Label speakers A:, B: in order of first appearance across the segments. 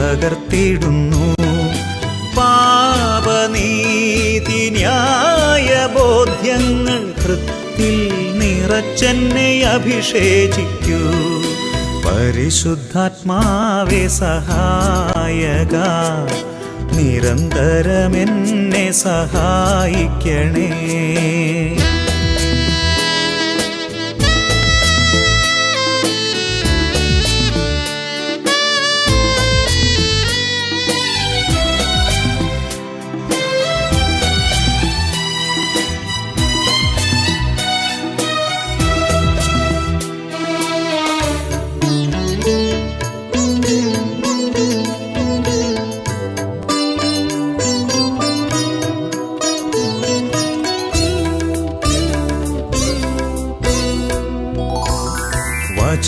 A: ശക്തിയെ തകർത്തിടുന്നു. പാപനീതി ന്യായ ബോധ്യങ്ങൾ ഹൃത്തിൽ നിറച്ചെന്നെ അഭിഷേചിക്കൂ. പരിശുദ്ധാത്മാവേ സഹായക നിരന്തരമെന്നെ സഹായിക്കണേ.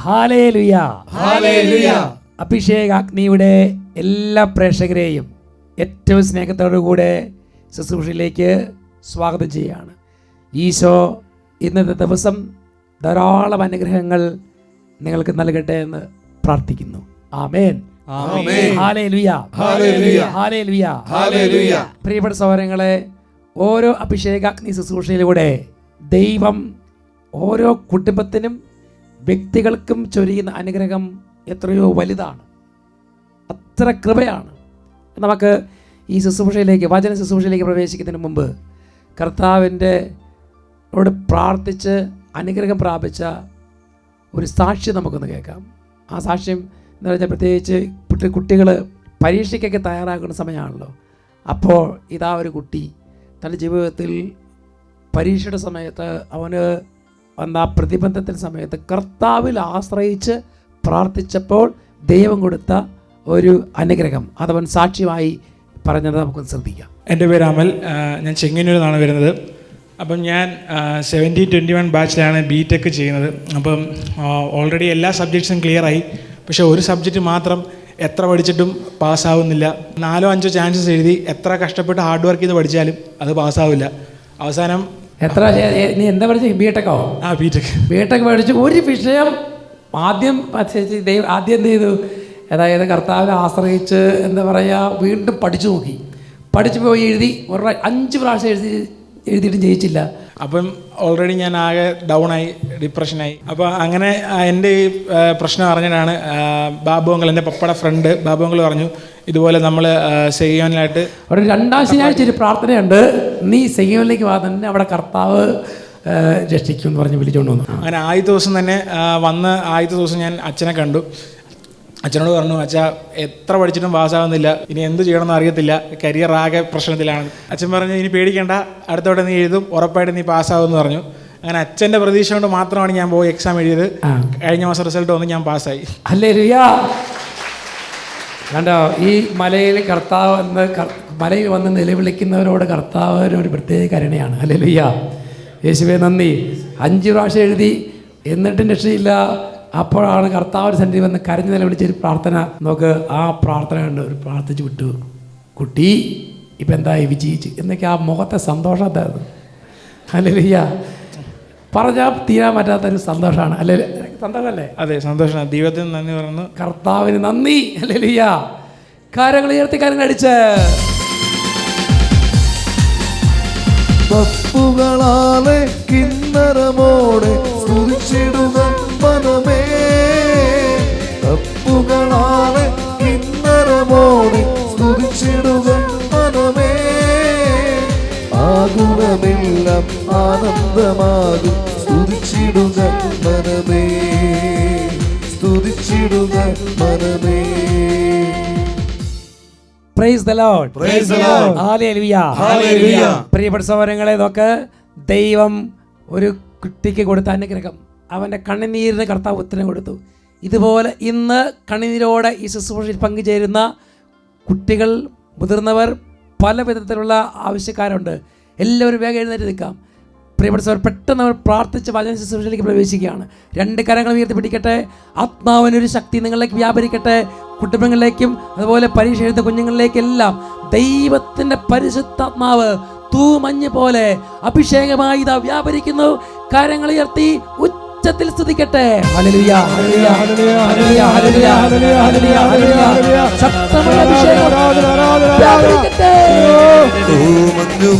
B: ഹാലേലുയ. അഗ്നിയുടെ എല്ലാ പ്രേക്ഷകരെയും ഏറ്റവും സ്നേഹത്തോടുകൂടെ ശുശ്രൂഷയിലേക്ക് സ്വാഗതം ചെയ്യുകയാണ്. ഈശോ ഇന്നത്തെ ദിവസം ധാരാളം അനുഗ്രഹങ്ങൾ നിങ്ങൾക്ക് നൽകട്ടെ എന്ന് പ്രാർത്ഥിക്കുന്നു. ആമേൻ. പ്രിയപ്പെട്ട സൗരങ്ങളെ ഓരോ അഭിഷേകാഗ്നി ശുശ്രൂഷയിലൂടെ ദൈവം ഓരോ കുടുംബത്തിനും വ്യക്തികൾക്കും ചൊരിയുന്ന അനുഗ്രഹം എത്രയോ വലുതാണ്. അത്ര കൃപയാണ്. നമുക്ക് ഈ ശുശ്രൂഷയിലേക്ക് വചന ശുശ്രൂഷയിലേക്ക് പ്രവേശിക്കുന്നതിന് മുമ്പ് കർത്താവിന്റെ അവിടെ പ്രാർത്ഥിച്ച് അനുഗ്രഹം പ്രാപിച്ച ഒരു സാക്ഷ്യം നമുക്കൊന്ന് കേൾക്കാം. ആ സാക്ഷ്യം എന്ന് പറഞ്ഞാൽ പ്രത്യേകിച്ച് കുട്ടികൾ പരീക്ഷയ്ക്കൊക്കെ തയ്യാറാക്കുന്ന സമയമാണല്ലോ. അപ്പോൾ ഇതാ ഒരു കുട്ടി തന്റെ ജീവിതത്തിൽ പരീക്ഷയുടെ സമയത്ത് അവന് വന്ന ആ പ്രതിബന്ധത്തിന്റെ സമയത്ത് കർത്താവിൽ ആശ്രയിച്ച് പ്രാർത്ഥിച്ചപ്പോൾ ദൈവം കൊടുത്ത ഒരു അനുഗ്രഹം. അതവൻ സാക്ഷ്യമായി പറഞ്ഞത് നമുക്ക് ശ്രദ്ധിക്കാം.
C: എന്റെ പേര് അമൽ. ഞാൻ ചെങ്ങന്നൂരിൽ നിന്നാണ് വരുന്നത്. അപ്പം ഞാൻ സെവന്റീൻ ട്വന്റി വൺ ബാച്ചിലാണ് ബി ടെക് ചെയ്യുന്നത്. അപ്പം ഓൾറെഡി എല്ലാ സബ്ജക്ട്സും ക്ലിയറായി പക്ഷേ ഒരു സബ്ജക്റ്റ് മാത്രം എത്ര പഠിച്ചിട്ടും പാസ്സാവുന്നില്ല. നാലോ അഞ്ചോ ചാൻസസ് എഴുതി എത്ര കഷ്ടപ്പെട്ട് ഹാർഡ് വർക്ക് ചെയ്ത് പഠിച്ചാലും അത് പാസ്സാവില്ല. അവസാനം
B: എത്ര നീ എന്താ പഠിച്ചു? ബി ടെക്കോ
C: ആ ബി ടെക്
B: ബി ടെക് പഠിച്ച് ഒരു വിഷയം ആദ്യം ദൈവം ആദ്യം എന്ത് ചെയ്തു? അതായത് കർത്താവിനെ ആശ്രയിച്ച് എന്താ പറയുക വീണ്ടും പഠിച്ചു നോക്കി. പഠിച്ചു പോയി എഴുതി ഒരു അഞ്ച് പ്രാവശ്യം എഴുതി എഴുതിയിട്ടും ജയിച്ചില്ല.
C: അപ്പം ഓൾറെഡി ഞാൻ ആകെ ഡൗൺ ആയി ഡിപ്രഷനായി അപ്പോൾ അങ്ങനെ എന്റെ ഈ പ്രശ്നം അറിഞ്ഞിട്ടാണ് ബാബു അങ്കിൾ എന്റെ പപ്പയുടെ ഫ്രണ്ട് ബാബു അങ്കിൾ പറഞ്ഞു ഇതുപോലെ നമ്മൾ സെയ്യോനിലായിട്ട്
B: അവിടെ രണ്ടാം ശനിയാഴ്ച ഒരു പ്രാർത്ഥനയുണ്ട്. നീ സെയ്യോനിലേക്ക് വാ തന്നെ അവിടെ കർത്താവ് രക്ഷിക്കും എന്ന് പറഞ്ഞ് വിളിച്ചുകൊണ്ട് വന്നു.
C: അങ്ങനെ ആദ്യത്തെ ദിവസം തന്നെ വന്ന് ആദ്യത്തെ ദിവസം ഞാൻ അച്ഛനെ കണ്ടു. അച്ഛനോട് പറഞ്ഞു അച്ഛാ എത്ര പഠിച്ചിട്ടും പാസ്സാവുന്നില്ല ഇനി എന്ത് ചെയ്യണമെന്ന് അറിയത്തില്ല. കരിയർ ആകെ പ്രശ്നത്തിലാണ്. അച്ഛൻ പറഞ്ഞു ഇനി പേടിക്കേണ്ട. അടുത്തോടെ നീ എഴുതും. ഉറപ്പായിട്ട് നീ പാസ്സാവുമെന്ന് പറഞ്ഞു. അങ്ങനെ അച്ഛന്റെ പ്രതീക്ഷ കൊണ്ട് മാത്രമാണ് ഞാൻ പോയി എക്സാം എഴുതിയത്. കഴിഞ്ഞ മാസം റിസൾട്ട് വന്ന് ഞാൻ പാസ്സായി
B: അല്ലേ റിയാ കണ്ടോ ഈ മലയിൽ കർത്താവ് എന്ന് മലയിൽ വന്ന് നിലവിളിക്കുന്നവരോട് കർത്താവ് ഒരു പ്രത്യേക കരുണയാണ്. അല്ലേ അല്ലേലുയ്യ യേശുവേ നന്ദി. അഞ്ച് പ്രാവശ്യം എഴുതി. എന്നിട്ടും രക്ഷയില്ല. അപ്പോഴാണ് കർത്താവ് സന്നിധി വന്ന് കരഞ്ഞ് നിലവിളിച്ചൊരു പ്രാർത്ഥന. നമുക്ക് ആ പ്രാർത്ഥന കണ്ട് ഒരു പ്രാർത്ഥിച്ച് വിട്ടു. കുട്ടി ഇപ്പം എന്തായി? വിജയിച്ച്. എന്നൊക്കെ ആ മുഖത്തെ സന്തോഷം എന്തായിരുന്നു? അല്ലേലുയ്യ പറഞ്ഞാൽ തീരാൻ പറ്റാത്തൊരു സന്തോഷമാണ്. അല്ലേ സന്തോഷമല്ലേ?
C: അതെ സന്തോഷമാണ്. ദൈവത്തിന് നന്ദി പറഞ്ഞു
B: കർത്താവിന് നന്ദി. അല്ലേലുയ്യ കാര്യങ്ങൾ ഉയർത്തി കാര്യങ്ങൾ അടിച്ച്.
D: പപ്പുകളാലെ കിന്നരമോടെ സ്തുതിച്ചിടുക. മനമേ തപ്പുകളാണ് കിന്നരമോടി സ്തുതിച്ചിടുക മനമേ. ആകുലമെല്ലാം ആനന്ദമാകും സ്തുതിച്ചിടുക മനമേ സ്തുതിച്ചിടുക മനമേ.
B: Praise the Lord
D: Praise the Lord.
B: ഹല്ലേലൂയ
D: ഹല്ലേലൂയ.
B: പ്രിയപ്പെട്ട സഹോദരങ്ങളെ നോക്ക് ദൈവം ഒരു കുട്ടിക്ക് കൊടുത്ത അനുഗ്രഹം. അവന്റെ കണ്ണുനീരിന് കർത്താവ് ഉത്തരം കൊടുത്തു. ഇതുപോലെ ഇന്ന് കണ്ണിനീരോടെ ഈ ശുശ്രൂഷയിൽ പങ്കുചേരുന്ന കുട്ടികൾ മുതിർന്നവർ പല വിധത്തിലുള്ള ആവശ്യക്കാരുണ്ട്. എല്ലാവരും വേഗം എഴുന്നേറ്റ് നിൽക്കാം പ്രിയപ്പെട്ട സാർ പെട്ടെന്ന് അവർ പ്രാർത്ഥിച്ച് വചന ശുശ്രൂഷയിലേക്ക് പ്രവേശിക്കുകയാണ്. രണ്ട് കരങ്ങൾ ഉയർത്തി പിടിക്കട്ടെ. ആത്മാവിനൊരു ശക്തി നിങ്ങളിലേക്ക് വ്യാപരിക്കട്ടെ. കുടുംബങ്ങളിലേക്കും അതുപോലെ പരീക്ഷ എഴുതുന്ന കുഞ്ഞുങ്ങളിലേക്കെല്ലാം ദൈവത്തിന്റെ പരിശുദ്ധാത്മാവ് തൂമഞ്ഞ് പോലെ അഭിഷേകമായി ഇതാ വ്യാപരിക്കുന്നു. കരങ്ങൾ ഉയർത്തി ഉച്ചത്തിൽ സ്തുതിക്കട്ടെ.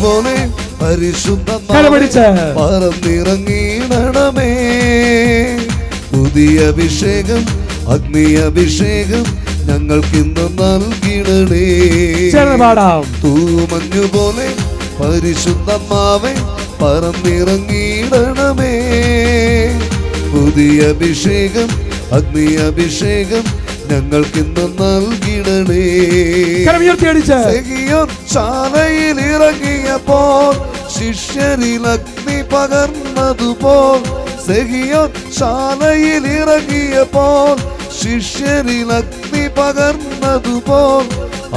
D: പോലെ പരിശുദ്ധ. പറന്നിറങ്ങിയിടണമേ. പുതിയ അഭിഷേകം അഗ്നി അഭിഷേകം ഞങ്ങൾക്കിന്ന് നൽകിടണേ
B: പാടാം.
D: തൂമഞ്ഞു പോലെ പരിശുദ്ധമാവേ പറന്നിറങ്ങിയിടണമേ. പുതിയ അഭിഷേകം അഗ്നി അഭിഷേകം ഞങ്ങൾക്കിന്ന് നൽകിടണേ. ശാലയിൽ ഇറങ്ങിയപ്പോൾ ശിഷ്യരിൽ അഗ്നി പകർന്നതുപോൽ സെഹിയോൻ ശാലയിൽ ഇറങ്ങിയപ്പോൾ ശിഷ്യരിൽ അഗ്നി പകർന്നതുപോൽ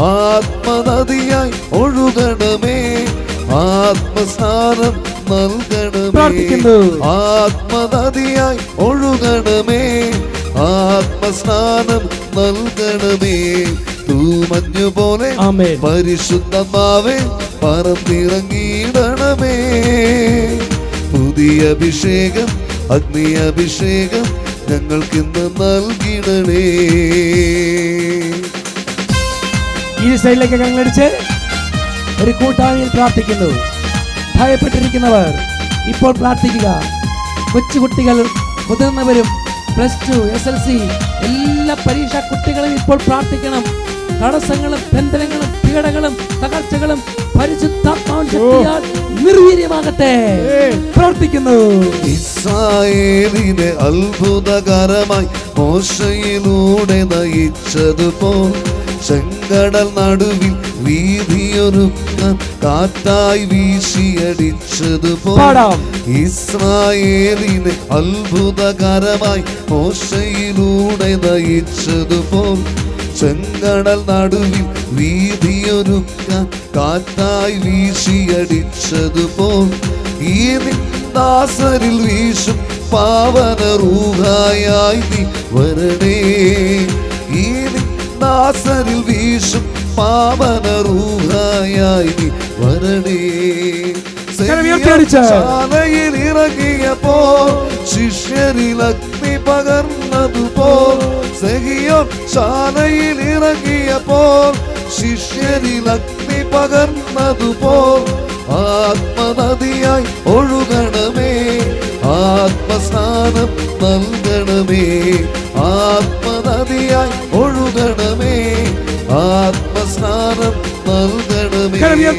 D: ആത്മനദിയായി ഒഴുകണമേ. ആത്മസ്നാനം നൽകണമേ. ആത്മനദിയായി ഒഴുകണമേ. ആത്മസ്നാനം നൽകണമേ. തൂമഞ്ഞു പോലെ. പരിശുദ്ധമാവേ പറന്നിറങ്ങിയിടണമേ. പുതിയ അഭിഷേകം അഗ്നി അഭിഷേകം ഞങ്ങൾക്കിന്ന് നൽകിടണേ.
B: ഈ സൈഡിലേക്ക് കണ്ണടിച്ച് ഒരു കൂട്ടായി പ്രാർത്ഥിക്കുന്നു. ഭയപ്പെട്ടിരിക്കുന്നവർ ഇപ്പോൾ പ്രാർത്ഥിക്കുക. കൊച്ചുകുട്ടികൾ മുതിർന്നവരും plus two S L C എല്ലാ പരീക്ഷാ കുട്ടികളും ഇപ്പോൾ പ്രാർത്ഥിക്കണം. തടസ്സങ്ങളും ബന്ധനങ്ങളും പീഡകളും തകർച്ചകളും പരിശുദ്ധാത്മാവിൻ ശക്തിയാൽ നിർവീര്യമാകട്ടെ. പ്രാർത്ഥിക്കുന്നു.
D: ഇസ്രായേലിനെ അത്ഭുതകരമായി മോശയിലൂടെ നയിച്ചതുപോൽ ചെങ്കടൽ നടുവിൽ വീതിയൊരുക്കാൻ കാറ്റായി
B: വീശിയടിച്ചതുപോലെ.
D: ഇസ്രായേലിനെ അത്ഭുതകരമായി മോശയിലൂടെ നയിച്ചതുപോൽ ചെങ്കടൽ നടുവിൽ വീതിയൊരുക്ക കാറ്റായി വീശിയടിച്ചതുപോൽ ഈ നിന്ദാസരിൽ വീശും പാവന റൂഹായി നീ വരണേ ഈ നിന്ദാസരിൽ വീശും പാവന റൂഹായി നീ വരണേ
B: കരമുയർത്തിയടിച്ച്.
D: ശാലയിൽ ഇറങ്ങിയപ്പോൾ ശിഷ്യരിൽ അഗ്നി പകർന്നതുപോൽ സഹിയോ ശാലയിൽ ഇറങ്ങിയപ്പോൾ ശിഷ്യരിൽ അഗ്നി പകർന്നതുപോൽ ആത്മനദിയായി ഒഴുകണമേ ആത്മസ്നാനം നൽകണമേ ആത്മനദിയായി ഒഴുകണമേ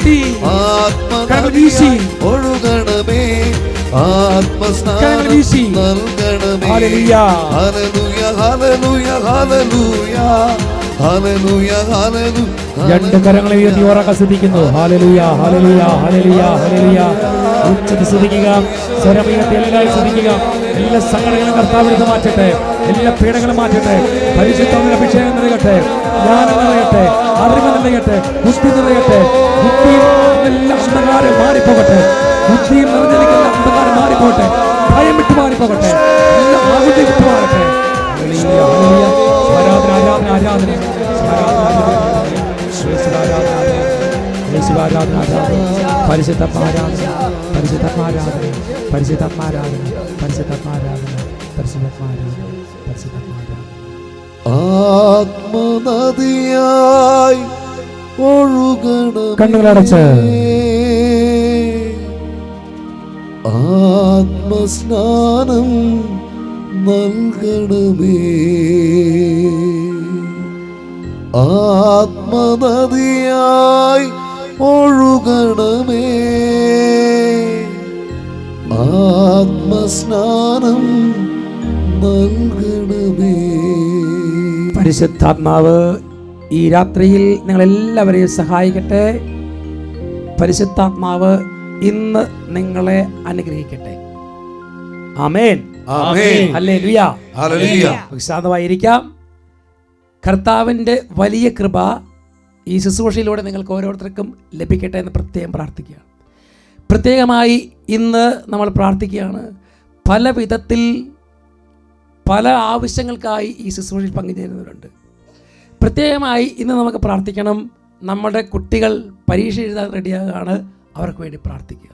B: കരങ്ങൾ വീശി.
D: ഒഴുകണമേ. ആത്മസ്നാനം
B: കരങ്ങൾ വീശി.
D: നൽകണമേ.
B: ഹല്ലേലൂയ.
D: ഹല്ലേലൂയ ഹല്ലേലൂയ ഹല്ലേലൂയ. ഹല്ലേലൂയ ഹല്ലേലൂയ.
B: രണ്ട് കരങ്ങളെ ഉയർത്തി ഉറക്ക ശ്രദ്ധിക്കുന്നു. ഹാലലുയ ഹാലലുയ ഹാലലുയ ഹാലലുയ ഉച്ചത്തിൽ ശ്രദ്ധിക്കുക. സ്വരമുയർത്തി എല്ലാവരും ശ്രദ്ധിക്കുക. എല്ലാ സങ്കടങ്ങളും കർത്താവിനെ മാറ്റട്ടെ. എല്ലാ പീഡകളും മാറ്റട്ടെ. പരിശുദ്ധമായ അഭിഷേകം നിറയട്ടെ ജ്ഞാനം നിറയട്ടെ അറിവ് നിറയട്ടെ ബുദ്ധി നിറയട്ടെ ബുദ്ധിയിൽ എല്ലാ അന്ധകാരം മാറിപ്പോകട്ടെ. ബുദ്ധിയിൽ നിറഞ്ഞിരിക്കുന്ന അന്ധകാരം മാറിപ്പോകട്ടെ. ഭയം വിട്ടു മാറിപ്പോകട്ടെ. എല്ലാ ആകുതി വിട്ടു മാറട്ടെ. ആരാധന ആരാധന ആരാധന. ആരാധന ആരാധന. യേശുവേ ആരാധന. ആരാധന. യേശുവേ
D: ആത്മനദിയായി ഒഴുകണം
B: കണ്ണുകളടച്ച്.
D: ആത്മസ്നാനം നൽകണമേ. ആത്മനദിയായി ഒഴുകണമേ. ആത്മസ്നാനം നൽകണമേ
B: പരിശുദ്ധാത്മാവ് ഈ രാത്രിയിൽ നിങ്ങളെല്ലാവരെയും സഹായിക്കട്ടെ. പരിശുദ്ധാത്മാവ് ഇന്ന് നിങ്ങളെ അനുഗ്രഹിക്കട്ടെ. ആമേൻ.
D: ആമേൻ.
B: ഹല്ലേലൂയ.
D: ഹല്ലേലൂയ.
B: ശാന്തമായിരിക്കാം കർത്താവിന്റെ വലിയ കൃപ ഈ ശുശ്രൂഷയിലൂടെ നിങ്ങൾക്ക് ഓരോരുത്തർക്കും ലഭിക്കട്ടെ എന്ന് പ്രത്യേകം പ്രാർത്ഥിക്കുകയാണ് പ്രത്യേകമായി ഇന്ന് നമ്മൾ പ്രാർത്ഥിക്കുകയാണ്. പല വിധത്തിൽ പല ആവശ്യങ്ങൾക്കായി ഈ ശുശ്രൂഷയിൽ പങ്കുചേരുന്നവരുണ്ട് പ്രത്യേകമായി ഇന്ന് നമുക്ക് പ്രാർത്ഥിക്കണം. നമ്മുടെ കുട്ടികൾ പരീക്ഷ എഴുതാൻ റെഡിയാകാണ്. അവർക്ക് വേണ്ടി പ്രാർത്ഥിക്കുക.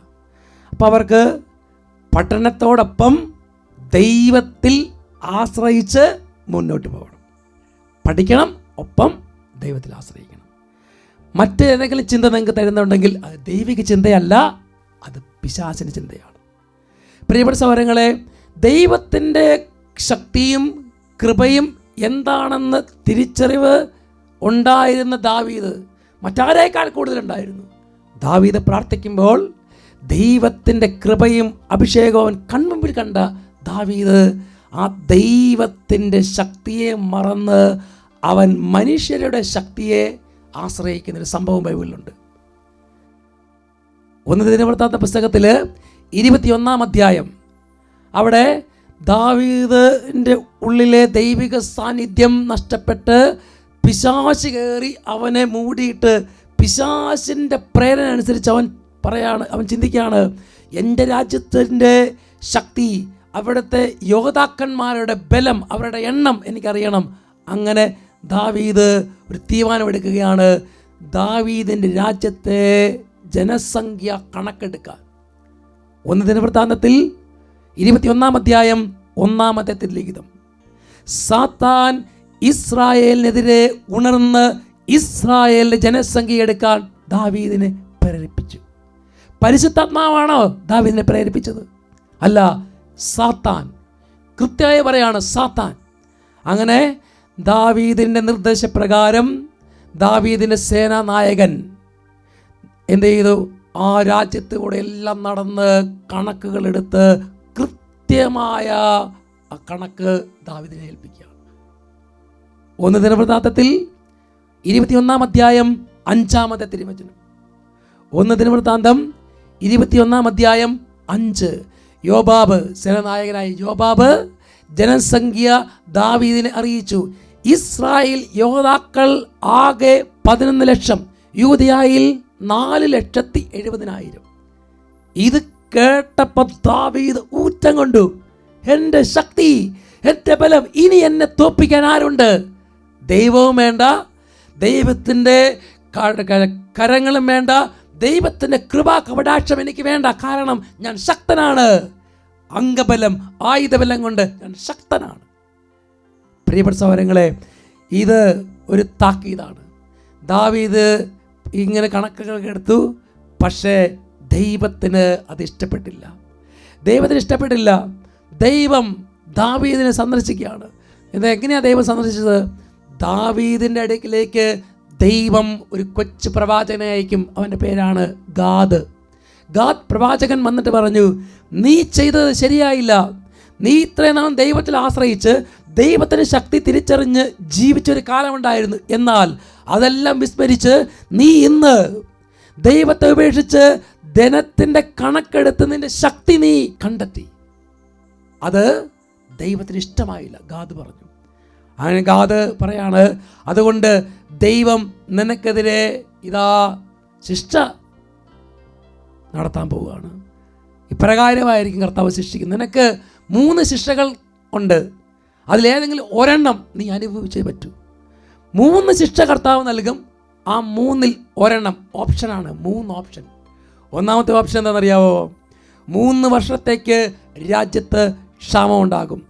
B: അപ്പോൾ അവർക്ക് പഠനത്തോടൊപ്പം ദൈവത്തിൽ ആശ്രയിച്ച് മുന്നോട്ട് പോകണം. പഠിക്കണം ഒപ്പം ദൈവത്തിൽ ആശ്രയിക്കണം. മറ്റേതെങ്കിലും ചിന്ത നിങ്ങൾക്ക് തരുന്നുണ്ടെങ്കിൽ അത് ദൈവിക ചിന്തയല്ല അത് പിശാസിന് ചിന്തയാണ്. പ്രിയപ്പെട്ട സൗരങ്ങളെ ദൈവത്തിന്റെ ശക്തിയും കൃപയും എന്താണെന്ന് തിരിച്ചറിവ് ഉണ്ടായിരുന്ന ദാവീദ് മറ്റാരേക്കാൾ കൂടുതലുണ്ടായിരുന്നു? ദാവീദ് പ്രാർത്ഥിക്കുമ്പോൾ ദൈവത്തിന്റെ കൃപയും അഭിഷേകവും കൺമുമ്പിൽ കണ്ട ദാവീദ് ആ ദൈവത്തിന്റെ ശക്തിയെ മറന്ന് അവൻ മനുഷ്യരുടെ ശക്തിയെ ആശ്രയിക്കുന്ന ഒരു സംഭവം ബൈബിളിലുണ്ട്. ഒന്ന് ദിനവൃത്താത്ത പുസ്തകത്തിൽ ഇരുപത്തിയൊന്നാം അധ്യായം. അവിടെ ദാവീദിന്റെ ഉള്ളിലെ ദൈവിക സാന്നിധ്യം നഷ്ടപ്പെട്ട് പിശാശ് കയറി അവനെ മൂടിയിട്ട് പിശാശിന്റെ പ്രേരണ അനുസരിച്ച് അവൻ പറയാണ് അവൻ ചിന്തിക്കുകയാണ് എന്റെ രാജ്യത്തിന്റെ ശക്തി അവിടുത്തെ യോദ്ധാക്കന്മാരുടെ ബലം അവരുടെ എണ്ണം എനിക്കറിയണം. അങ്ങനെ ദാവീദ് ഒരു തീരുമാനമെടുക്കുകയാണ് ദാവീദിന്റെ രാജ്യത്തെ ജനസംഖ്യ കണക്കെടുക്കാൻ. ഒന്ന് ദിനവൃത്താന്തത്തിൽ ഇരുപത്തിയൊന്നാം അധ്യായം ഒന്നാമത്തെ തിരുലിഖിതം. സാത്താൻ ഇസ്രായേലിനെതിരെ ഉണർന്ന് ഇസ്രായേലിന്റെ ജനസംഖ്യ എടുക്കാൻ ദാവീദിനെ പ്രേരിപ്പിച്ചു. പരിശുദ്ധാത്മാവാണോ ദാവീദിനെ പ്രേരിപ്പിച്ചത്? അല്ല സാത്താൻ. കൃത്യമായി പറയാണ് സാത്താൻ. അങ്ങനെ ദാവീദിന്റെ നിർദ്ദേശപ്രകാരം ദാവീദിന്റെ സേനാനായകൻ എന്ത് ചെയ്തു? ആ രാജ്യത്ത് കൂടെ എല്ലാം നടന്ന് കണക്കുകൾ എടുത്ത് കൃത്യമായ ആ കണക്ക് ദാവിദിനെ ഏൽപ്പിക്കുകയാണ്. ഒന്ന് ദിനവൃത്താന്തത്തിൽ ഇരുപത്തിയൊന്നാം അധ്യായം അഞ്ചാമത്തെ തിരുവചനം. ഒന്ന് ദിനവൃത്താന്തം ഇരുപത്തിയൊന്നാം അധ്യായം അഞ്ച്. യോബാബ് സേനാനായകനായ യോബാബ് ജനസംഖ്യ ദാവീദിനെ അറിയിച്ചു. ഇസ്രായേൽ യോദ്ധാക്കൾ ആകെ പതിനൊന്ന് ലക്ഷം യൂതയായിൽ നാല് ലക്ഷത്തി എഴുപതിനായിരം. ഇത് കേട്ടപ്പോൾ ദാവീദ് ഊറ്റം കൊണ്ടു. എന്റെ ശക്തി എന്റെ ബലം ഇനി എന്നെ തോപ്പിക്കാൻ ആരുണ്ട്? ദൈവവും വേണ്ട ദൈവത്തിന്റെ കരങ്ങളും വേണ്ട ദൈവത്തിന്റെ കൃപാ കപടാക്ഷം എനിക്ക് വേണ്ട. കാരണം ഞാൻ ശക്തനാണ്. അംഗബലം ആയുധബലം കൊണ്ട് ഞാൻ ശക്തനാണ്. പ്രിയപ്പെട്ട സഹോദരങ്ങളെ ഇത് ഒരു താക്കീതാണ്. ദാവീദ് ഇങ്ങനെ കണക്കുകൾ എടുത്തു. പക്ഷേ ദൈവത്തിന് അത് ഇഷ്ടപ്പെട്ടില്ല. ദൈവത്തിന് ഇഷ്ടപ്പെട്ടില്ല. ദൈവം ദാവീദിനെ സന്ദർശിക്കുകയാണ്. ഇത് എങ്ങനെയാണ് ദൈവം സന്ദർശിച്ചത്? ദാവീദിന്റെ അടുക്കിലേക്ക് ദൈവം ഒരു കൊച്ചു പ്രവാചകനെ അയക്കും. അവന്റെ പേരാണ് ഗാദ്. ഗാദ് പ്രവാചകൻ വന്നിട്ട് പറഞ്ഞു നീ ചെയ്തത് ശരിയായില്ല. നീ ഇത്രയും നാളും ദൈവത്തിൽ ആശ്രയിച്ച് ദൈവത്തിന് ശക്തി തിരിച്ചറിഞ്ഞ് ജീവിച്ചൊരു കാലമുണ്ടായിരുന്നു. എന്നാൽ അതെല്ലാം വിസ്മരിച്ച് നീ ഇന്ന് ദൈവത്തെ ഉപേക്ഷിച്ച് ധനത്തിന്റെ കണക്കെടുത്ത് നിന്റെ ശക്തി നീ കണ്ടെത്തി. അത് ദൈവത്തിന് ഇഷ്ടമായില്ല. ഗാദ് പറഞ്ഞു. അങ്ങനെ ഗാദ് പറയാണ് അതുകൊണ്ട് ദൈവം നിനക്കെതിരെ ഇതാ ശിക്ഷ നടത്താൻ പോവുകയാണ്. ഇപ്രകാരമായിരിക്കും കർത്താവ് ശിക്ഷിക്കുന്നത്. നിനക്ക് മൂന്ന് ശിക്ഷകൾ ഉണ്ട്. അതിലേതെങ്കിലും ഒരെണ്ണം നീ അനുഭവിച്ചേ പറ്റൂ. മൂന്ന് ശിക്ഷ കർത്താവ് നൽകും. ആ മൂന്നിൽ ഒരെണ്ണം ഓപ്ഷനാണ് മൂന്ന് ഓപ്ഷൻ ഒന്നാമത്തെ ഓപ്ഷൻ എന്താണെന്നറിയാവോ? മൂന്ന് വർഷത്തേക്ക് രാജ്യത്ത് ക്ഷാമം ഉണ്ടാകും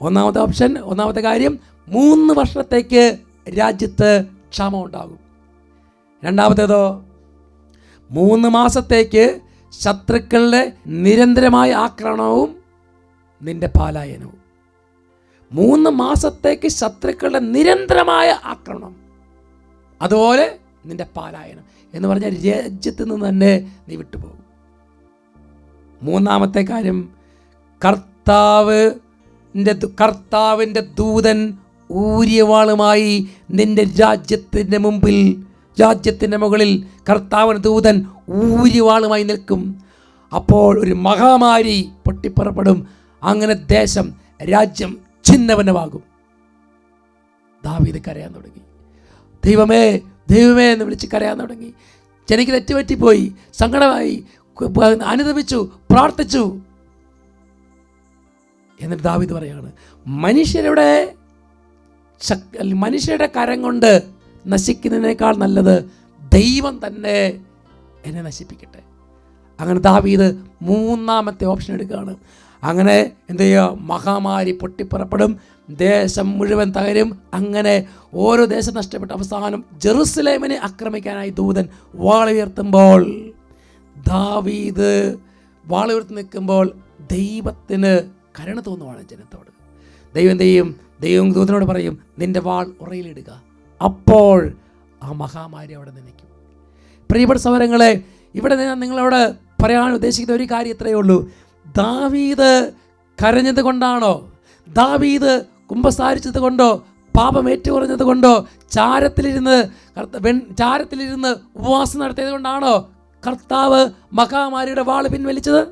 B: ഒന്നാമത്തെ ഓപ്ഷൻ ഒന്നാമത്തെ കാര്യം മൂന്ന് വർഷത്തേക്ക് രാജ്യത്ത് ക്ഷാമം ഉണ്ടാകും രണ്ടാമത്തേതോ? മൂന്ന് മാസത്തേക്ക് ശത്രുക്കളുടെ നിരന്തരമായ ആക്രമണവും നിന്റെ പാലായനവും. മൂന്ന് മാസത്തേക്ക് ശത്രുക്കളുടെ നിരന്തരമായ ആക്രമണം. അതുപോലെ നിന്റെ പാലായനം. എന്ന് പറഞ്ഞാൽ രാജ്യത്ത് നിന്ന് തന്നെ നീ വിട്ടുപോകും. മൂന്നാമത്തെ കാര്യം കർത്താവ് കർത്താവിന്റെ ദൂതൻ ഊര്യവാളുമായി നിന്റെ രാജ്യത്തിന്റെ മുമ്പിൽ രാജ്യത്തിന്റെ മുകളിൽ കർത്താവിന് ദൂതൻ ഊര്യവാളുമായി നിൽക്കും. അപ്പോൾ ഒരു മഹാമാരി പൊട്ടിപ്പുറപ്പെടും. അങ്ങനെ ദേശം രാജ്യം ഛിന്നവനമാകും ദാവീദ് കരയാൻ തുടങ്ങി. ദൈവമേ ദൈവമേ എന്ന് വിളിച്ച് കരയാൻ തുടങ്ങി. ചെനിക്ക് തെറ്റുപറ്റിപ്പോയി. സങ്കടമായി. അനുദപിച്ചു. പ്രാർത്ഥിച്ചു. എന്നിട്ട് ദാവീദ് പറയാണ് മനുഷ്യരുടെ മനുഷ്യരുടെ കരം കൊണ്ട് നശിക്കുന്നതിനേക്കാൾ നല്ലത് ദൈവം തന്നെ എന്നെ നശിപ്പിക്കട്ടെ. അങ്ങനെ ദാവീദ് മൂന്നാമത്തെ ഓപ്ഷൻ എടുക്കുകയാണ്. അങ്ങനെ എന്ത് ചെയ്യുക? മഹാമാരി പൊട്ടിപ്പുറപ്പെടും. ദേശം മുഴുവൻ തകരും. അങ്ങനെ ഓരോ ദേശം നഷ്ടപ്പെട്ട അവസാനം ജെറുസലേമിനെ ആക്രമിക്കാനായി ദൂതൻ വാളുയർത്തുമ്പോൾ ദാവീദ് വാളുയർത്തി നിൽക്കുമ്പോൾ ദൈവത്തിന് കരുണ തോന്നുവാണ് ജനത്തോട്. ദൈവം ചെയ്യും? ദൈവം ദൂതനോട് പറയും നിന്റെ വാൾ ഉറയിലിടുക. അപ്പോൾ ആ മഹാമാരി അവിടെ നിൽക്കും പ്രിയപ്പെട്ട സൗരങ്ങളെ ഇവിടെ ഞാൻ നിങ്ങളോട് പറയാൻ ഉദ്ദേശിക്കുന്ന ഒരു കാര്യം ഇത്രയേ ഉള്ളൂ. ദാവീദ് കരഞ്ഞത് കൊണ്ടാണോ? ദാവീദ് കുമ്പസാരിച്ചത് കൊണ്ടോ? പാപം ഏറ്റുപറഞ്ഞത് കൊണ്ടോ? ചാരത്തിലിരുന്ന് ചാരത്തിലിരുന്ന് ഉപവാസം നടത്തിയത് കൊണ്ടാണോ കർത്താവ് മഹാമാരിയുടെ വാൾ പിൻവലിച്ചത്?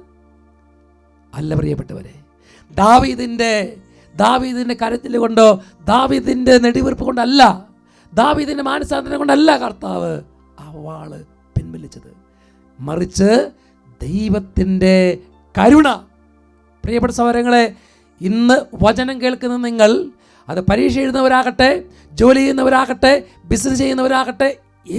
B: അല്ല പ്രിയപ്പെട്ടവരെ ദാവീദിന്റെ ദാവീദിന്റെ കരത്തിൽ കൊണ്ടോ ദാവീദിന്റെ നെടിവീർപ്പ് കൊണ്ടല്ല ദാവീദിന്റെ മാനസാന്തരം കൊണ്ടല്ല കർത്താവ് ആ വാൾ പിൻവലിച്ചത്. മറിച്ച് ദൈവത്തിന്റെ കരുണ. പ്രിയപ്പെട്ട സഹോദരങ്ങളെ ഇന്ന് വചനം കേൾക്കുന്ന നിങ്ങൾ അത് പരീക്ഷ എഴുതുന്നവരാകട്ടെ ജോലി ചെയ്യുന്നവരാകട്ടെ ബിസിനസ് ചെയ്യുന്നവരാകട്ടെ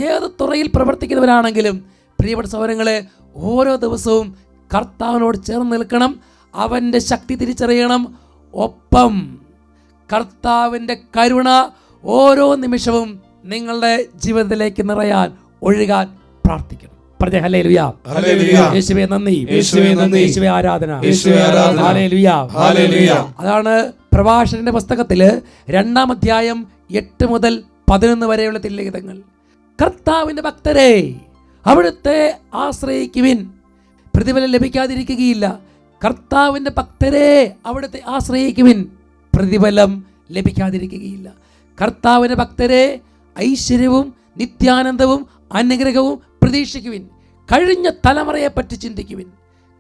B: ഏത് തുറയിൽ പ്രവർത്തിക്കുന്നവരാണെങ്കിലും പ്രിയപ്പെട്ട സഹോദരങ്ങളെ ഓരോ ദിവസവും കർത്താവിനോട് ചേർന്ന് നിൽക്കണം അവന്റെ ശക്തി തിരിച്ചറിയണം ഒപ്പം കർത്താവിന്റെ കരുണ ഓരോ നിമിഷവും നിങ്ങളുടെ ജീവിതത്തിലേക്ക് നിറയാൻ ഒഴുകാൻ പ്രാർത്ഥിക്കണം. പറഞ്ഞ ഹലേ ലുയാ
D: ഹല്ലേലൂയ.
B: യേശുവേ നന്ദി.
D: യേശുവേ നന്ദി.
B: യേശുവേ ആരാധന.
D: യേശുവേ ആരാധന.
B: അതാണ് പ്രഭാഷണന്റെ പുസ്തകത്തിൽ രണ്ടാം അധ്യായം എട്ട് മുതൽ പതിനൊന്ന് വരെയുള്ള തില്ലിഖിതങ്ങൾ കർത്താവിന്റെ ഭക്തരെ അവിടുത്തെ ആശ്രയിക്കുവിൻ. പ്രതിഫലം ലഭിക്കാതിരിക്കുകയില്ല. കർത്താവിന്റെ ഭക്തരെ അവിടുത്തെ ആശ്രയിക്കുവിൻ. പ്രതിഫലം ലഭിക്കാതിരിക്കുകയില്ല. കർത്താവിന്റെ ഭക്തരെ ഐശ്വര്യവും നിത്യാനന്ദവും അനുഗ്രഹവും പ്രതീക്ഷിക്കുവിൻ. കഴിഞ്ഞ തലമുറയെ പറ്റി ചിന്തിക്കുവിൻ.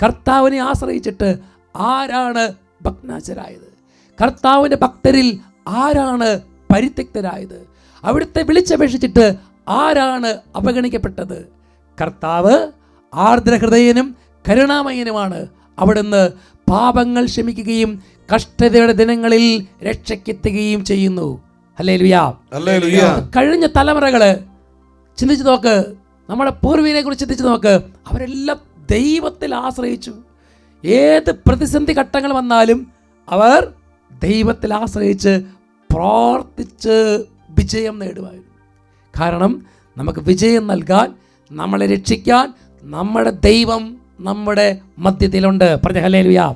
B: കർത്താവിനെ ആശ്രയിച്ചിട്ട് ആരാണ് ഭഗ്നാശരായത് കർത്താവിന്റെ ഭക്തരിൽ ആരാണ് പരിത്യക്തരായത്? അവിടുത്തെ വിളിച്ചപേക്ഷിച്ചിട്ട് ആരാണ് അവഗണിക്കപ്പെട്ടത്? കർത്താവ് ആർദ്രഹൃദയനും കരുണാമയനുമാണ്. അവിടുന്ന് പാപങ്ങൾ ക്ഷമിക്കുകയും കഷ്ടതയുടെ ദിനങ്ങളിൽ രക്ഷയ്ക്കെത്തുകയും ചെയ്യുന്നു. അല്ലേ ലുയാ. കഴിഞ്ഞ തലമുറകൾ ചിന്തിച്ചു നോക്ക്. നമ്മുടെ പൂർവീനെ കുറിച്ച് ചിന്തിച്ച് നോക്ക്. അവരെല്ലാം ദൈവത്തിൽ ആശ്രയിച്ചു. ഏത് പ്രതിസന്ധി ഘട്ടങ്ങൾ വന്നാലും അവർ ദൈവത്തിൽ ആശ്രയിച്ച് പ്രാർത്ഥിച്ച് വിജയം നേടുമായിരുന്നു. കാരണം നമുക്ക് വിജയം നൽകാൻ നമ്മളെ രക്ഷിക്കാൻ നമ്മുടെ ദൈവം നമ്മുടെ മധ്യത്തിലുണ്ട്. പറഞ്ഞ. ഹല്ലേലൂയ.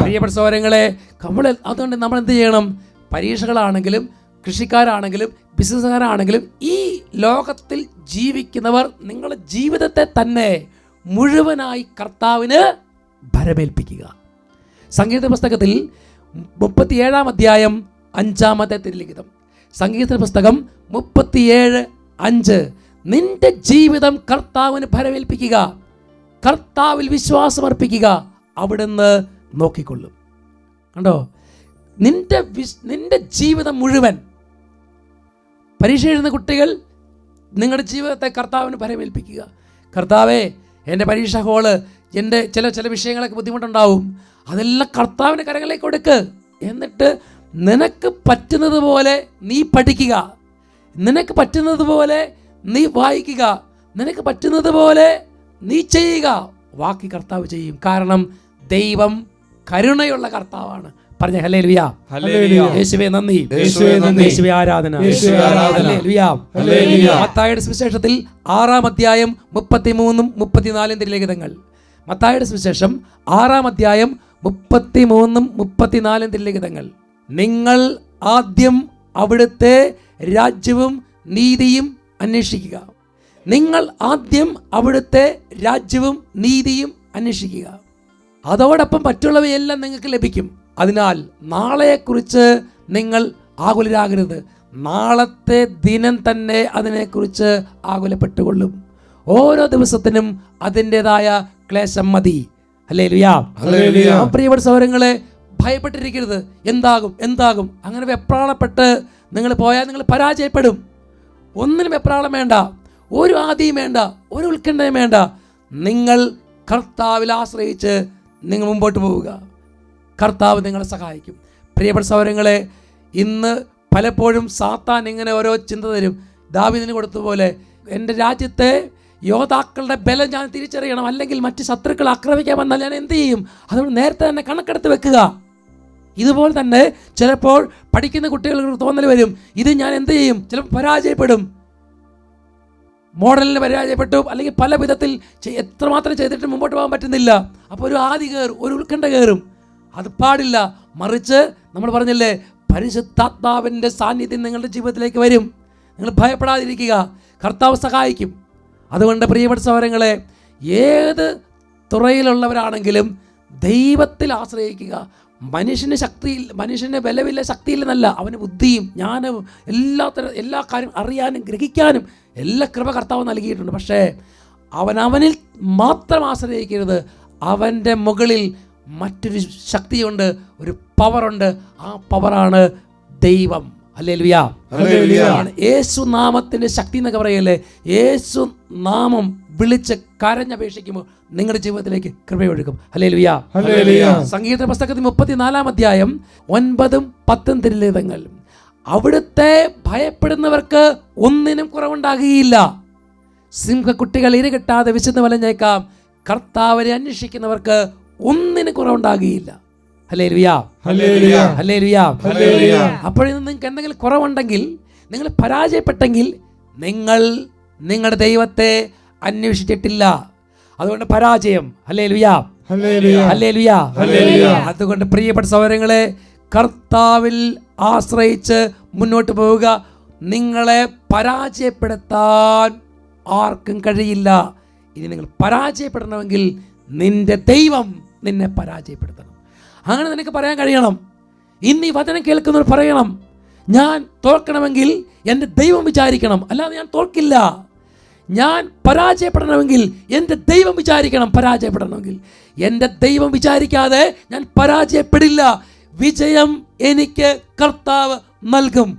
B: പ്രിയപ്പെട്ട സഹോദരങ്ങളെ നമ്മൾ അതുകൊണ്ട് നമ്മൾ എന്ത് ചെയ്യണം? പരീക്ഷകളാണെങ്കിലും കൃഷിക്കാരാണെങ്കിലും ബിസിനസ്സുകാരാണെങ്കിലും ഈ ലോകത്തിൽ ജീവിക്കുന്നവർ നിങ്ങളുടെ ജീവിതത്തെ തന്നെ മുഴുവനായി കർത്താവിന് ഭരമേൽപ്പിക്കുക. സംഗീത പുസ്തകത്തിൽ മുപ്പത്തിയേഴാം അധ്യായം അഞ്ചാമത്തെ തിരുലിഖിതം. സംഗീത പുസ്തകം മുപ്പത്തിയേഴ് അഞ്ച്. നിന്റെ ജീവിതം കർത്താവിന് ഭരമേൽപ്പിക്കുക. കർത്താവിൽ വിശ്വാസമർപ്പിക്കുക. അവിടുന്ന് നോക്കിക്കൊള്ളും. കണ്ടോ? നിന്റെ നിന്റെ ജീവിതം മുഴുവൻ പരീക്ഷ എഴുതുന്ന കുട്ടികൾ നിങ്ങളുടെ ജീവിതത്തെ കർത്താവിന് പരമേൽപ്പിക്കുക. കർത്താവേ എന്റെ പരീക്ഷ ഹോൾ എന്റെ ചില ചില വിഷയങ്ങളൊക്കെ ബുദ്ധിമുട്ടുണ്ടാവും. അതെല്ലാം കർത്താവിന്റെ കരങ്ങളിലേക്ക് കൊടുക്ക്. എന്നിട്ട് നിനക്ക് പറ്റുന്നത് പോലെ നീ പഠിക്കുക. നിനക്ക് പറ്റുന്നത് പോലെ നീ വായിക്കുക. നിനക്ക് പറ്റുന്നത് പോലെ നീ ചെയ്യുക. വാക്കി കർത്താവ് ചെയ്യും. കാരണം ദൈവം കരുണയുള്ള കർത്താവാണ്. പറഞ്ഞ ഹലേ ലുയാ. യേശുവേ നന്ദി.
D: യേശുവേ നന്ദി.
B: യേശുവേ ആരാധന. മത്തായുടെ സുവിശേഷത്തിൽ ആറാം അധ്യായം മുപ്പത്തിമൂന്നും മുപ്പത്തിനാലും തിരുലിഖിതങ്ങൾ. മത്തായുടെ സുവിശേഷം ആറാം അധ്യായം മുപ്പത്തിമൂന്നും മുപ്പത്തിനാലും തിരുലിഖിതങ്ങൾ. നിങ്ങൾ ആദ്യം അവിടുത്തെ രാജ്യവും നീതിയും അന്വേഷിക്കുക. നിങ്ങൾ ആദ്യം അവിടുത്തെ രാജ്യവും നീതിയും അന്വേഷിക്കുക. അതോടൊപ്പം മറ്റുള്ളവയെല്ലാം നിങ്ങൾക്ക് ലഭിക്കും. അതിനാൽ നാളെക്കുറിച്ച് നിങ്ങൾ ആകുലരാകരുത്. നാളത്തെ ദിനം തന്നെ അതിനെക്കുറിച്ച് ആകുലപ്പെട്ടുകൊള്ളും. ഓരോ ദിവസത്തിനും അതിന്റെതായ ക്ലേശം മതി. അല്ലേ ലുയാ. പ്രിയപ്പെട്ട സൗരങ്ങളെ ഭയപ്പെട്ടിരിക്കരുത്. എന്താകും എന്താകും? അങ്ങനെ വെപ്രാളപ്പെട്ട് നിങ്ങൾ പോയാൽ നിങ്ങൾ പരാജയപ്പെടും. ഒന്നിനും വെപ്രാളം വേണ്ട. ഒരു ആദിയും വേണ്ട. ഒരു ഉത്കണ്ഠയും വേണ്ട. നിങ്ങൾ കർത്താവിൽ ആശ്രയിച്ച് നിങ്ങൾ മുമ്പോട്ട് പോവുക. കർത്താവ് നിങ്ങളെ സഹായിക്കും. പ്രിയപ്പെട്ട സൗരങ്ങളെ ഇന്ന് പലപ്പോഴും സാത്താൻ ഇങ്ങനെ ഓരോ ചിന്ത തരും. ദാവിദിന് കൊടുത്തതുപോലെ എന്റെ രാജ്യത്തെ യോദ്ധാക്കളുടെ ബലം ഞാൻ തിരിച്ചറിയണം. അല്ലെങ്കിൽ മറ്റ് ശത്രുക്കൾ ആക്രമിക്കാൻ വന്നാൽ ഞാൻ എന്ത് ചെയ്യും? അതുകൊണ്ട് നേരത്തെ തന്നെ കണക്കെടുത്ത് വെക്കുക. ഇതുപോലെ തന്നെ ചിലപ്പോൾ പഠിക്കുന്ന കുട്ടികൾക്ക് തോന്നൽ വരും. ഇത് ഞാൻ എന്ത് ചെയ്യും? ചിലപ്പോൾ പരാജയപ്പെടും. മോഡലിന് പരാജയപ്പെട്ടു. അല്ലെങ്കിൽ പല വിധത്തിൽ എത്രമാത്രം ചെയ്തിട്ട് മുമ്പോട്ട് പോകാൻ പറ്റുന്നില്ല. അപ്പോൾ ഒരു ആദി കയറും ഒരു ഉത്കണ്ഠ കയറും. അത് പാടില്ല. മറിച്ച് നമ്മൾ പറഞ്ഞില്ലേ പരിശുദ്ധാത്മാവിന്റെ സാന്നിധ്യം നിങ്ങളുടെ ജീവിതത്തിലേക്ക് വരും. നിങ്ങൾ ഭയപ്പെടാതിരിക്കുക. കർത്താവ് സഹായിക്കും. അതുകൊണ്ട് പ്രിയപ്പെട്ട സഹോദരങ്ങളെ ഏത് തുറയിലുള്ളവരാണെങ്കിലും ദൈവത്തിൽ ആശ്രയിക്കുക. മനുഷ്യന് ശക്തിയിൽ മനുഷ്യന് ബലമില്ല ശക്തിയില്ലെന്നല്ല. അവന് ബുദ്ധിയും ജ്ഞാനവും എല്ലാ തര എല്ലാ കാര്യം അറിയാനും ഗ്രഹിക്കാനും എല്ലാ കൃപ കർത്താവ് നൽകിയിട്ടുണ്ട്. പക്ഷേ അവൻ അവനിൽ മാത്രം ആശ്രയിക്കരുത്. അവന്റെ മുകളിൽ മറ്റൊരു ശക്തിയുണ്ട് ഒരു പവറുണ്ട് ആ പവറാണ് ദൈവം. അല്ലേ യേശു നാമത്തിന്റെ ശക്തി എന്നൊക്കെ പറയല്ലേ? യേശു നാമം വിളിച്ച് കരഞ്ഞപേക്ഷിക്കുമ്പോൾ നിങ്ങളുടെ ജീവിതത്തിലേക്ക് കൃപയൊഴുക്കും ഹലേ ലുയാ. സംഗീത പുസ്തകത്തിൽ മുപ്പത്തിനാലാം അധ്യായം ഒൻപതും പത്തും തിരുലിതങ്ങൾ. അവിടുത്തെ ഭയപ്പെടുന്നവർക്ക് ഒന്നിനും കുറവുണ്ടാകുകയില്ല. സിംഹക്കുട്ടികൾ ഇരകിട്ടാതെ വിശന്ന് വലഞ്ഞേക്കാം. കർത്താവരെ അന്വേഷിക്കുന്നവർക്ക് ഒന്നിനും കുറവുണ്ടാകുകയില്ല. ഹലേ ലുയാ. ഹലേ ലുയാ. അപ്പോഴും നിങ്ങൾക്ക് എന്തെങ്കിലും കുറവുണ്ടെങ്കിൽ നിങ്ങൾ പരാജയപ്പെട്ടെങ്കിൽ നിങ്ങൾ നിങ്ങളുടെ ദൈവത്തെ അന്വേഷിച്ചിട്ടില്ല. അതുകൊണ്ട് പരാജയം. ഹലേ ലുയാ. ഹലേ ലുയാ. അതുകൊണ്ട് പ്രിയപ്പെട്ട സഹോദരങ്ങളെ കർത്താവിൽ ആശ്രയിച്ച് മുന്നോട്ട് പോവുക. നിങ്ങളെ പരാജയപ്പെടുത്താൻ ആർക്കും കഴിയില്ല. ഇനി നിങ്ങൾ പരാജയപ്പെടണമെങ്കിൽ നിന്റെ ദൈവം നിന്നെ പരാജയപ്പെടുത്തണം. അങ്ങനെ നിനക്ക് പറയാൻ കഴിയണം. ഇന്ന് ഈ വചനം കേൾക്കുന്നവർ പറയണം ഞാൻ തോൽക്കണമെങ്കിൽ എന്റെ ദൈവം വിചാരിക്കണം. അല്ലാതെ ഞാൻ തോൽക്കില്ല. ഞാൻ പരാജയപ്പെടണമെങ്കിൽ എന്റെ ദൈവം വിചാരിക്കണം പരാജയപ്പെടണമെങ്കിൽ. എന്റെ ദൈവം വിചാരിക്കാതെ ഞാൻ പരാജയപ്പെടില്ല. വിജയം എനിക്ക് കർത്താവ് നൽകും.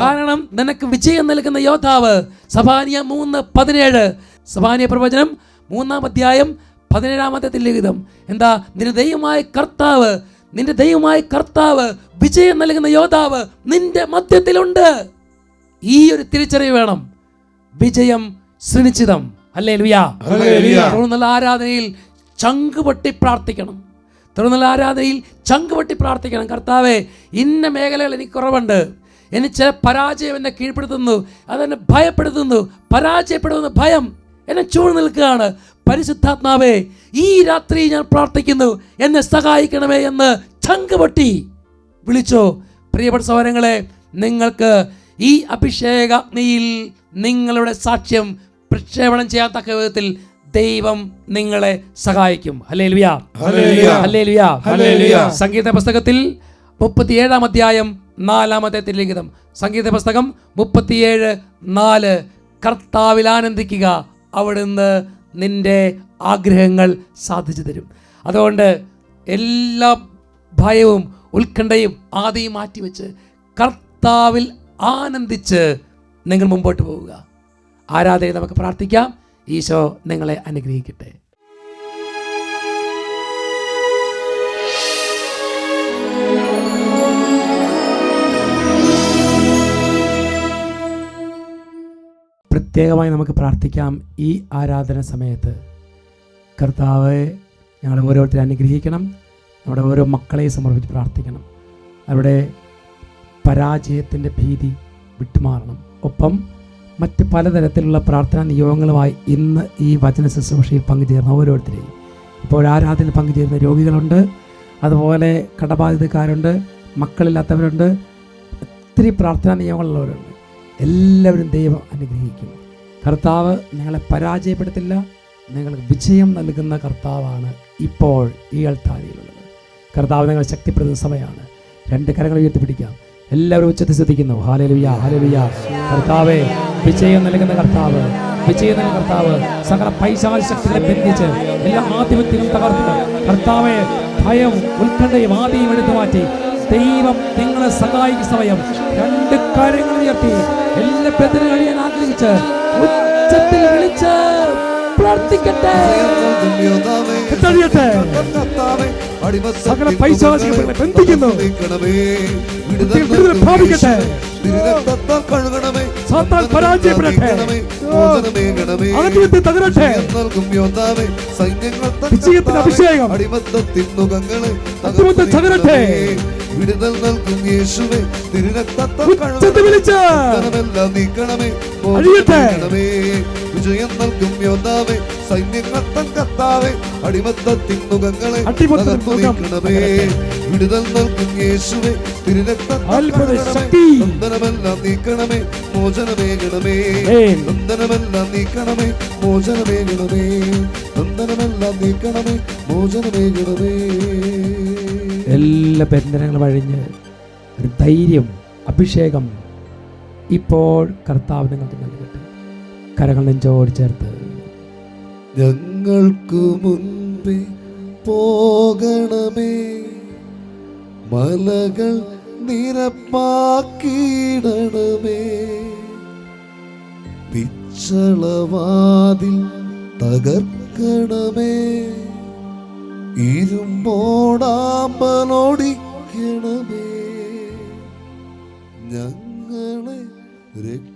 B: കാരണം നിനക്ക് വിജയം നൽകുന്ന യോദ്ധാവ് സഭാനിയ മൂന്ന് പതിനേഴ് സഭാനിയ പ്രവചനം മൂന്നാം അധ്യായം പതിനേഴാമത്തെ ലിഖിതം എന്താ? നിന്റെ ദൈവമായ കർത്താവ് നിന്റെ ദൈവമായ കർത്താവ് വിജയം നൽകുന്ന യോദ്ധാവ് നിന്റെ മധ്യത്തിലുണ്ട്. ഈ ഒരു തിരിച്ചറിവ് വേണം. വിജയം സുനിശ്ചിതം. അല്ലേ ലുയാ. തുടർന്നുള്ള ആരാധനയിൽ ചങ്കുപൊട്ടി പ്രാർത്ഥിക്കണം. തുടർന്നുള്ള ആരാധനയിൽ ചങ്കുപൊട്ടി പ്രാർത്ഥിക്കണം. കർത്താവെ ഇന്ന മേഖലകൾ എനിക്ക് കുറവുണ്ട്. എനിക്ക് ചില പരാജയം എന്നെ കീഴ്പ്പെടുത്തുന്നു. അതെന്നെ ഭയപ്പെടുത്തുന്നു. പരാജയപ്പെടുന്ന ഭയം എന്നെ ചൂട് നിൽക്കുകയാണ്. പരിശുദ്ധാത്മാവേ ഈ രാത്രി ഞാൻ പ്രാർത്ഥിക്കുന്നു. എന്നെ സഹായിക്കണമേ എന്ന് ചങ്കുപൊട്ടി വിളിച്ചോ. പ്രിയപ്പെട്ട സഹോദരങ്ങളെ നിങ്ങൾക്ക് ഈ അഭിഷേകാഗ്നിയിൽ നിങ്ങളുടെ സാക്ഷ്യം പ്രക്ഷേപണം ചെയ്യാൻ തക്ക വിധത്തിൽ ദൈവം നിങ്ങളെ സഹായിക്കും. സംഗീത പുസ്തകത്തിൽ മുപ്പത്തിയേഴാം അധ്യായം നാലാമത്തെ തിരുലിഖിതം. സംഗീത പുസ്തകം മുപ്പത്തിയേഴ് നാല്. കർത്താവിൽ ആനന്ദിക്കുക. അവിടുന്ന് നിന്റെ ആഗ്രഹങ്ങൾ സാധിച്ചു തരും. അതുകൊണ്ട് എല്ലാ ഭയവും ഉത്കണ്ഠയും ആദ്യം മാറ്റിവെച്ച് കർത്താവിൽ ആനന്ദിച്ച് നിങ്ങൾ മുമ്പോട്ട് പോവുക. ആരാധകരെ നമുക്ക് പ്രാർത്ഥിക്കാം. ഈശോ നിങ്ങളെ അനുഗ്രഹിക്കട്ടെ. പ്രത്യേകമായി നമുക്ക് പ്രാർത്ഥിക്കാം ഈ ആരാധന സമയത്ത്. കർത്താവ് ഞങ്ങൾ ഓരോരുത്തരെ അനുഗ്രഹിക്കണം. നമ്മുടെ ഓരോ മക്കളെയും സമർപ്പിച്ച് പ്രാർത്ഥിക്കണം. അവിടെ പരാജയത്തിന്റെ ഭീതി വിട്ടുമാറണം. ഒപ്പം മറ്റ് പലതരത്തിലുള്ള പ്രാർത്ഥനാ നിയോഗങ്ങളുമായി ഇന്ന് ഈ വചന ശുശ്രൂഷയിൽ പങ്കുചേർന്ന ഓരോരുത്തരെയും. ഇപ്പോൾ ആരാധനയിൽ പങ്കുചേരുന്ന രോഗികളുണ്ട്. അതുപോലെ കടബാധിതക്കാരുണ്ട് മക്കളില്ലാത്തവരുണ്ട്. ഒത്തിരി പ്രാർത്ഥനാ നിയമങ്ങളുള്ളവരുണ്ട് എല്ലാവരും ദൈവം അനുഗ്രഹിക്കും. കർത്താവ് നിങ്ങളെ പരാജയപ്പെടുത്തില്ല നിങ്ങൾക്ക് വിജയം നൽകുന്ന കർത്താവാണ് ഇപ്പോൾ ഈ അൾത്താരിയിലുള്ളത്. കർത്താവ് നിങ്ങൾ ശക്തിപ്പെടുന്ന സമയമാണ്. രണ്ട് കരങ്ങൾ ഉയർത്തി പിടിക്കാം എല്ലാവരും ഉച്ചത്തിൽ ശ്രദ്ധിക്കുന്നു. ഹാലലുയ ഹാലലുയ കർത്താവേ വിജയം നൽകുന്ന കർത്താവ് വിജയം നൽകുന്ന കർത്താവ്. സകല പൈശാല ശക്തികളെ ബന്ധിച്ച് എല്ലാ ആധിപത്യങ്ങളും തകർത്ത്. കർത്താവെ ഭയം ഉത്കണ്ഠയും ആദ്യം എടുത്തു മാറ്റി ദൈവം നിങ്ങളെ സഹായിക്കുന്ന സമയം രണ്ട് കാര്യങ്ങൾ ഉയർത്തി. എല്ലാ ബന്ധനം കഴിയാൻ ആഗ്രഹിച്ച് ഉച്ചത്തിൽ വിളിച്ച് പ്രാർത്ഥിക്കട്ടെ. സകല പൈശാചികളെ ബന്ധിക്കുന്നു. വിടുതൽ പ്രാപിക്കട്ടെ. സാത്താൻ പരാജയപ്പെടട്ടെ. ആധിപത്യം തകരട്ടെ. വിജയത്തിന്റെ അഭിഷേകം. അത്ഭുതം തകരട്ടെ.
D: വിടുതൽ നൽകും യേശുവേ. കഴുകണമെല്ലാം നീക്കണമേ. വിജയം നൽകും യോദ്ധാവേ. സൈന്യങ്ങൾ തൻ കർത്താവേ. അടിമത്തത്തിൻ മുഖങ്ങളെ
B: അടിമത്തത്തിൻ
D: തകർത്തു
B: മുഖം.
D: നീക്കണമേ
B: തകരട്ടെ.
D: വിടുതൽ നൽകും യേശുവേ. ബന്ധനമെല്ലാം നീക്കണമേ മോചനമേകണമേ. നന്ദനമെല്ലാം നീക്കണമേ മോചനമേകണമേ. നന്ദനമെല്ലാം നീക്കണമേ മോചനമേകണമേ.
B: എല്ലാ ബന്ധനങ്ങളും അഴിഞ്ഞ് ഒരു ധൈര്യം അഭിഷേകം ഇപ്പോൾ കർത്താവ് നിങ്ങൾക്ക് നൽകട്ടെ. കരങ്ങൾ നെഞ്ചോട് ചേർത്ത്.
D: ഞങ്ങൾക്കു മുൻപേ പോകണമേ. മലകൾ നിരപ്പാക്കിയിടണമേ. പിച്ചളവാതിൽ തകർക്കണമേ. ഇരുമ്പോടാമ്പലോടിക്കണമേ. ഞങ്ങളെ രക്ഷിക്കണമേ